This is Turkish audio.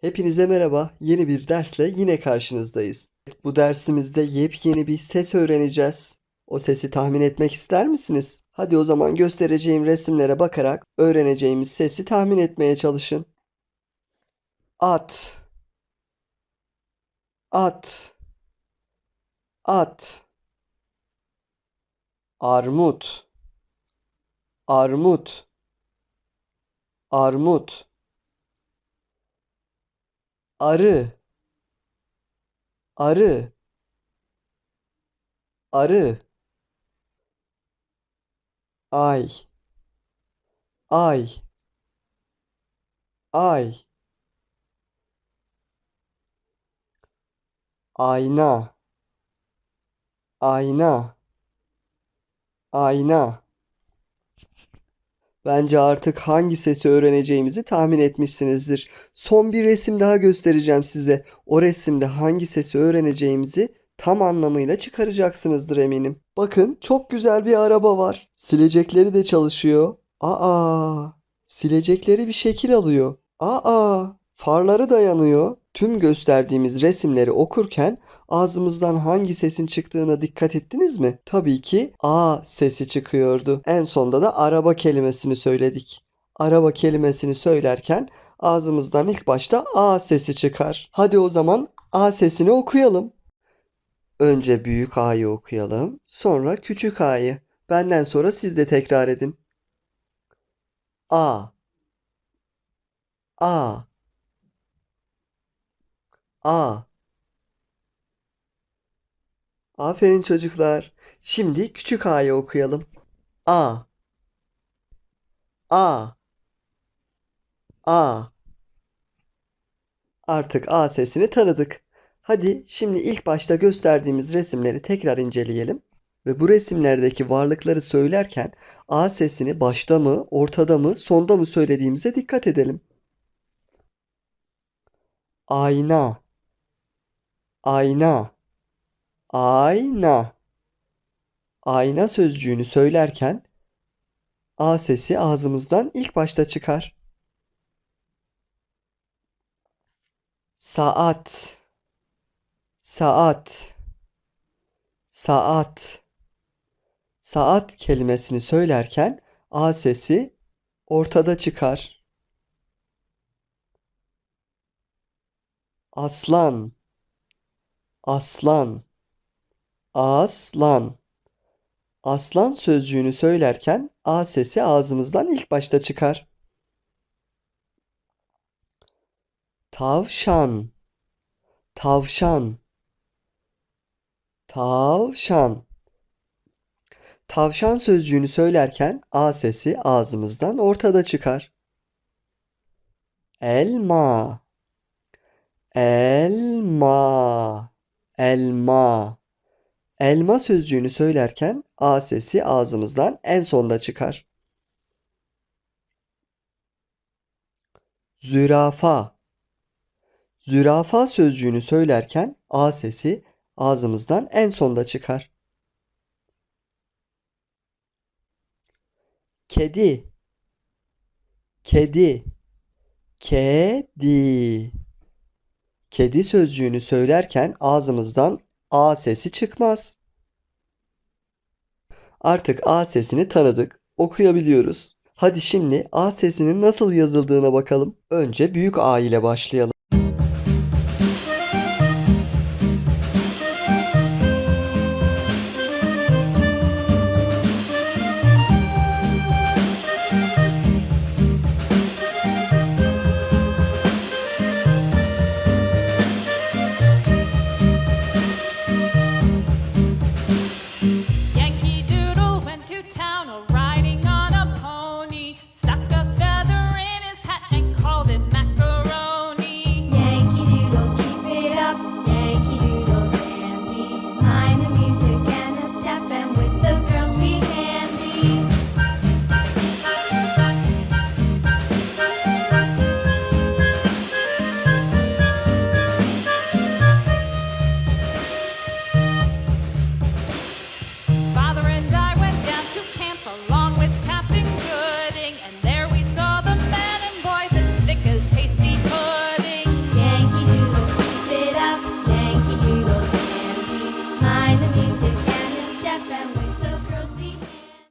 Hepinize merhaba. Yeni bir dersle yine karşınızdayız. Bu dersimizde yepyeni bir ses öğreneceğiz. O sesi tahmin etmek ister misiniz? Hadi o zaman göstereceğim resimlere bakarak öğreneceğimiz sesi tahmin etmeye çalışın. At. At. At. Armut. Armut. Armut. Arı. Arı. Arı. Ay. Ay. Ay. Ayna. Ayna. Ayna. Bence artık hangi sesi öğreneceğimizi tahmin etmişsinizdir. Son bir resim daha göstereceğim size. O resimde hangi sesi öğreneceğimizi tam anlamıyla çıkaracaksınızdır eminim. Bakın çok güzel bir araba var. Silecekleri de çalışıyor. Aa, silecekleri bir şekil alıyor. Aa, farları da yanıyor. Tüm gösterdiğimiz resimleri okurken ağzımızdan hangi sesin çıktığına dikkat ettiniz mi? Tabii ki A sesi çıkıyordu. En sonda da araba kelimesini söyledik. Araba kelimesini söylerken ağzımızdan ilk başta A sesi çıkar. Hadi o zaman A sesini okuyalım. Önce büyük A'yı okuyalım, sonra küçük A'yı. Benden sonra siz de tekrar edin. A A A Aferin çocuklar. Şimdi küçük A'yı okuyalım. A A A Artık A sesini tanıdık. Hadi şimdi ilk başta gösterdiğimiz resimleri tekrar inceleyelim ve bu resimlerdeki varlıkları söylerken A sesini başta mı, ortada mı, sonda mı söylediğimize dikkat edelim. Ayna Ayna Ayna. Ayna sözcüğünü söylerken A sesi ağzımızdan ilk başta çıkar. Saat. Saat. Saat. Saat kelimesini söylerken A sesi ortada çıkar. Aslan. Aslan. Aslan. Aslan sözcüğünü söylerken A sesi ağzımızdan ilk başta çıkar. Tavşan. Tavşan. Tavşan. Tavşan sözcüğünü söylerken A sesi ağzımızdan ortada çıkar. Elma. Elma. Elma. Elma sözcüğünü söylerken A sesi ağzımızdan en sonda çıkar. Zürafa. Zürafa sözcüğünü söylerken A sesi ağzımızdan en sonda çıkar. Kedi. Kedi. Kedi. Kedi sözcüğünü söylerken ağzımızdan A sesi çıkmaz. Artık A sesini tanıdık, okuyabiliyoruz. Hadi şimdi A sesinin nasıl yazıldığına bakalım. Önce büyük A ile başlayalım.